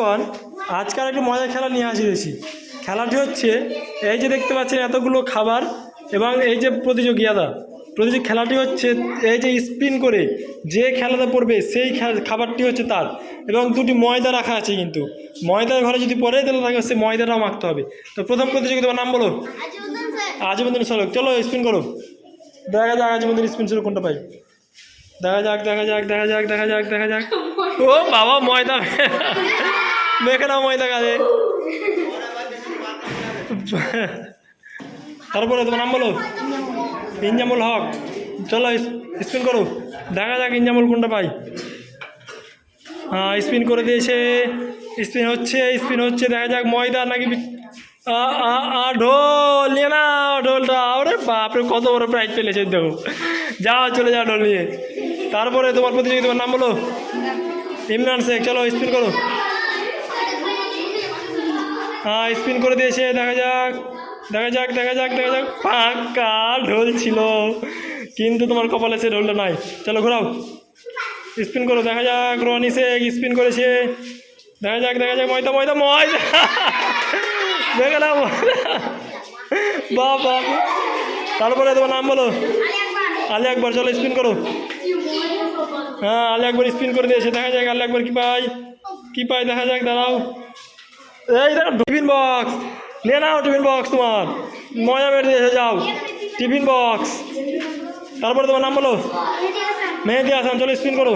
বন্ধুগণ, আজকাল একটু মজার খেলা নিয়ে আসিয়েছি খেলাটি হচ্ছে এই যে দেখতে পাচ্ছেন এতগুলো খাবার এবং এই যে প্রতিযোগিতা প্রতিযোগী খেলাটি হচ্ছে এই যে স্পিন করে যে খেলাতে পড়বে সেই খাবারটি হচ্ছে তার। এবং দুটি ময়দা রাখা আছে কিন্তু। ময়দার ঘরে যদি পড়ে তাহলে তাকে সে ময়দাটা মাখতে হবে। তো প্রথম প্রতিযোগিতার নাম বলো। আজমুদ্দিন সলক চলো স্পিন করো। দেখা যাক আজমুদ্দিন স্পিন শুরু কোনটা পাই। দেখা যাক দেখা যাক দেখা যাক দেখা যাক দেখা যাক। ও বাবা, ময়দা। মেখে ময়দা কাজে তারপরে তোমার নাম বলো? ইনজামুল হক। চলো স্পিন করো। দেখা যাক ইনজামুল কোনটা পাই। হ্যাঁ স্পিন করে দিয়েছে। স্পিন হচ্ছে স্পিন হচ্ছে। দেখা যাক ময়দা নাকি ঢোল। নিয়ে না ঢোলটা। আরে বাপরে, কত বড় প্রাইজ পেলেছে, দেখো। যাও চলে যাও ঢোল নিয়ে। তারপরে তোমার প্রতিযোগী, তোমার নাম বলো? ইমরান শেখ। চলো, স্পিন করো। হ্যাঁ স্পিন করে দিয়েছে, দেখা যাক দেখা যাক দেখা যাক দেখা যাক। ফাঁকা ঢোল ছিল। কিন্তু তোমার কপালে সে ঢোলটা নাই। চলো ঘোরাও। স্পিন করো, দেখা যাক, রনি শেখ স্পিন করেছে। দেখা যাক দেখা যাক, ময়দা ময়দা ময়দা। দেখে না বাপ তারপরে তোমার নাম বলো। আলি একবার চলো স্পিন করো। হ্যাঁ আলি একবার স্পিন করে দিয়েছে। দেখা যাক, আলি একবার কী পাই কী পাই দেখা যাক, দাঁড়াও। এই দেখো, টিফিন বক্স নিয়ে নাও টিফিন বক্স তোমার। মজা মেরে দিয়েছে যাও। টিফিন বক্স তারপরে তোমার নাম বলো? মেহেদি হাসান। চলো স্পিন করো।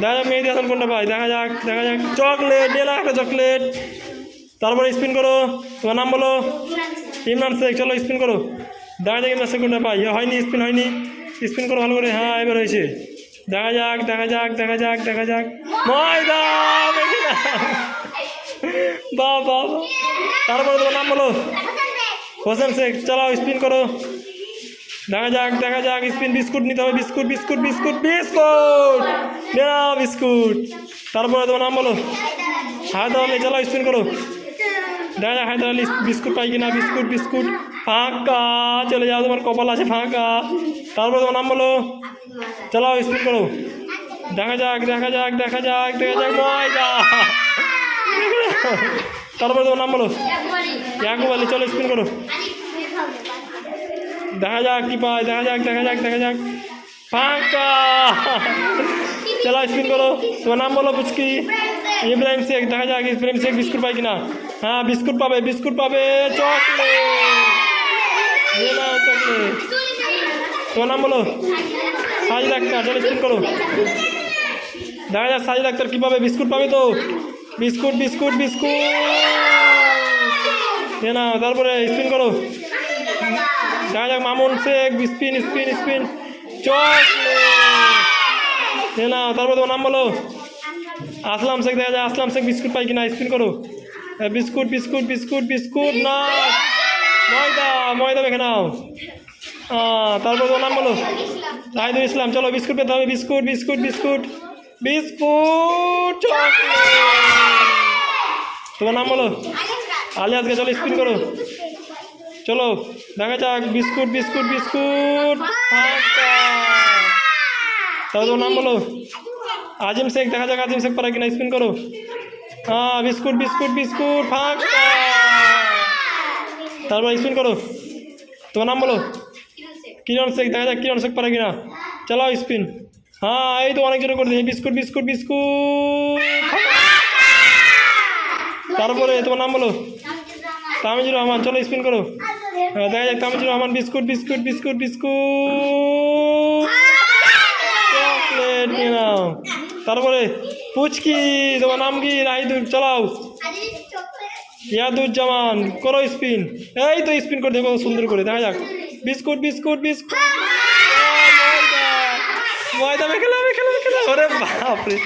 দেখা যাক মেহেদি হাসান কোনটা পাই দেখা যাক দেখা যাক। চকলেট, নিয়ে একটা চকলেট। তারপরে স্পিন করো। তোমার নাম বলো? ইমরান শেখ। চলো স্পিন করো। দেখা যাক ইমরান শেখ কোনটা পাই এ হয়নি স্পিন হয়নি। স্পিন করো ভালো করে। হ্যাঁ এবার হয়েছে। দেখা যাক দেখা যাক দেখা যাক দেখা যাক। ময়দা বাহ বাহ। তারপরে তোমার নাম বলো। হোসেন শেখ চালাও স্পিন করো। দেখা যাক দেখা যাক স্পিন বিস্কুট নিতে হবে, বিস্কুট বিস্কুট বিস্কুট বিস্কুট। নাও বিস্কুট। তারপরে তোমার নাম বলো। হায়দার আলী চালাও স্পিন করো। দেখা যাক, হায়দার আলী বিস্কুট পাই কিনা, বিস্কুট বিস্কুট। ফাঁকা, চলে যাও, তোমার কপাল আছে, ফাঁকা। তারপরে তোমার নাম বলো। চালাও স্পিন করো। দেখা যাক দেখা যাক দেখা যাক দেখা যাক। ময়দা। তারপরে তোমার নাম বলো। ইয়াকুব আলী চলো স্পিন করো। দেখা যাক কি পায় দেখা যাক দেখা যাক দেখা যাক। ফাঁকা। চলো স্পিন করো। তোমার নাম বলো পুচকি। ইব্রাহিম শেখ দেখা যাক ইব্রাহিম শেখ বিস্কুট পাই কিনা। হ্যাঁ বিস্কুট পাবে বিস্কুট পাবে চকলেট চকলেট তোমার নাম বলো। সাজি ডাক্তার চলো স্পিন করো। দেখা যাক সাজি ডাক্তার কী পাবে বিস্কুট পাবে তো। Biscuit biscuit biscuit. নাও তারপরে স্পিন করো। দেখা যাক Mamun Sheikh spin spin spin chocolate নাও তারপরে তোমার নাম বলো। আসলাম শেখ, দেখা যায় আসলাম শেখ, বিস্কুট পাই কিনা স্পিন করো। বিস্কুট বিস্কুট বিস্কুট বিস্কুট, না। ময়দা ময়দা মেখে নাও। তারপর তোমার নাম বলো। রাহিদুল ইসলাম, চলো, বিস্কুট পেতে হবে। Biscuit biscuit biscuit biscuit, chocolate. তোমার নাম বলো? আলী আজকে চলো স্পিন করো। চলো, দেখা যাক, বিস্কুট বিস্কুট বিস্কুট ফাঁকা তাহলে তোমার নাম বলো? আজিম শেখ, দেখা যাক আজিম শেখ পারা কিনা স্পিন করো। হ্যাঁ বিস্কুট বিস্কুট বিস্কুট ফাঁকা তারপর স্পিন করো। তোমার নাম বলো? কিরণ শেখ, দেখা যাক কিরণ শেখ পারে কিনা। চালাও স্পিন হ্যাঁ এই তো অনেক জোরে করে দিয়েছে। Biscuit biscuit biscuit. তারপরে তোমার নাম বলো তামিজুর রহমান চলো স্পিন করো হ্যাঁ, দেখা যাক Tamizur Rahman biscuit biscuit biscuit biscuit chocolate নিয়ে তারপরে পুচকি তোমার নাম কি রাহিদুর চালাও ইয়াদুজ্জামান করো স্পিন এই তো স্পিন করে দেখো সুন্দর করে দেখা যাক বিস্কুট বিস্কুট বিস্কুট ময়দা ময়দা মেখেলা মেখেলা মেখেলা ওরে বাপরে